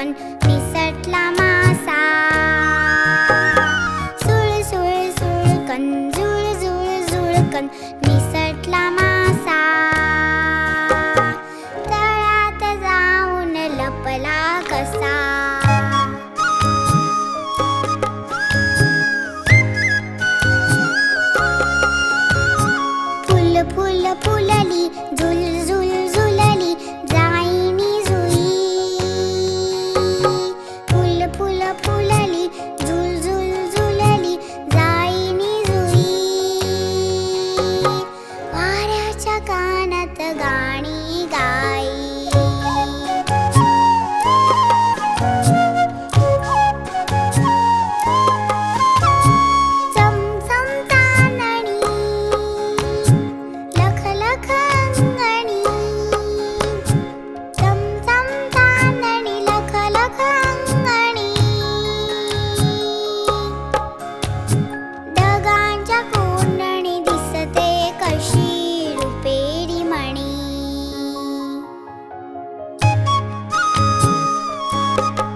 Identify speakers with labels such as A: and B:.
A: Chicken मिसटला मासा. सुळ सुळ सुळकन जुळ जुळ जुळकन मिसटला मासा. तळ्यात जाऊन लपला कसा? Thank you.